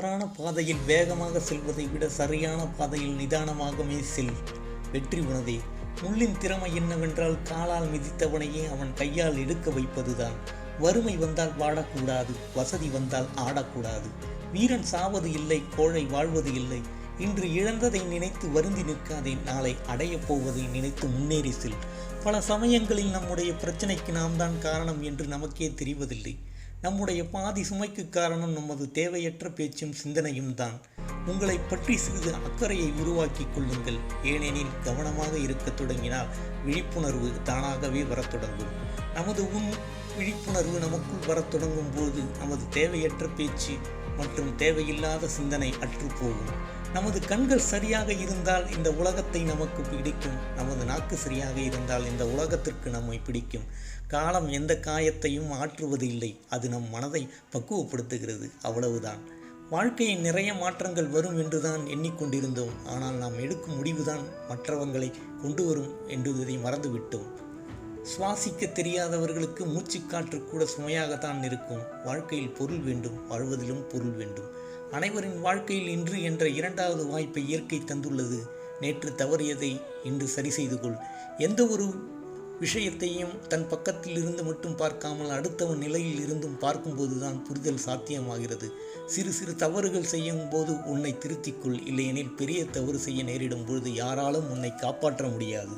தவறான பாதையில் வேகமாக செல்வதை விட சரியான பாதையில் நிதானமாகவே செல். வெற்றி உனதே. முள்ளின் திறமை என்னவென்றால் காலால் மிதித்தவனையே அவன் கையால் எடுக்க வைப்பதுதான். வறுமை வந்தால் வாடக்கூடாது. வசதி வந்தால் ஆடக்கூடாது. வீரன் சாவது இல்லை கோழை வாழ்வது இல்லை. இன்று இழந்ததை நினைத்து வருந்தி நிற்காதே. நாளை அடையப் போவதை நினைத்து முன்னேறி செல். பல சமயங்களில் நம்முடைய பிரச்சனைக்கு நாம் தான் காரணம் என்று நமக்கே தெரிவதில்லை. நம்முடைய பாதி சுமைக்கு காரணம் நமது தேவையற்ற பேச்சும் சிந்தனையும் தான். உங்களை பற்றி சிறிது அக்கறையை உருவாக்கிக் கொள்ளுங்கள். ஏனெனில் கவனமாக இருக்கத் தொடங்கினால் விழிப்புணர்வு தானாகவே வரத் தொடங்கும். நமது உன் விழிப்புணர்வு நமக்குள் வரத் தொடங்கும் போது நமது தேவையற்ற பேச்சு மற்றும் தேவையில்லாத சிந்தனை அற்றுப்போகும். நமது கண்கள் சரியாக இருந்தால் இந்த உலகத்தை நமக்கு பிடிக்கும். நமது நாக்கு சரியாக இருந்தால் இந்த உலகத்திற்கு நம்மை பிடிக்கும். காலம் எந்த காயத்தையும் ஆற்றுவது இல்லை அது நம் மனதை பக்குவப்படுத்துகிறது. அவ்வளவுதான். வாழ்க்கையில் நிறைய மாற்றங்கள் வரும் என்றுதான் எண்ணிக்கொண்டிருந்தோம். ஆனால் நாம் எடுக்கும் முடிவுதான் மற்றவங்களை கொண்டு வரும் என்பதை மறந்துவிட்டோம். சுவாசிக்க தெரியாதவர்களுக்கு மூச்சுக்காற்று கூட சுமையாகத்தான் இருக்கும். வாழ்க்கையில் பொருள் வேண்டும் வாழ்வதிலும் பொருள் வேண்டும். அனைவரின் வாழ்க்கையில் இன்று என்ற இரண்டாவது வாய்ப்பை இயற்கை தந்துள்ளது. நேற்று தவறியதை இன்று சரி செய்து கொள் எந்த ஒரு விஷயத்தையும் தன் பக்கத்தில் இருந்து மட்டும் பார்க்காமல் அடுத்தவன் நிலையில் இருந்தும் பார்க்கும்போதுதான் புரிதல் சாத்தியமாகிறது. சிறு சிறு தவறுகள் செய்யும் போது உன்னை திருத்திக்கொள் இல்லையெனில் பெரிய தவறு செய்ய நேரிடும் பொழுது யாராலும் உன்னை காப்பாற்ற முடியாது.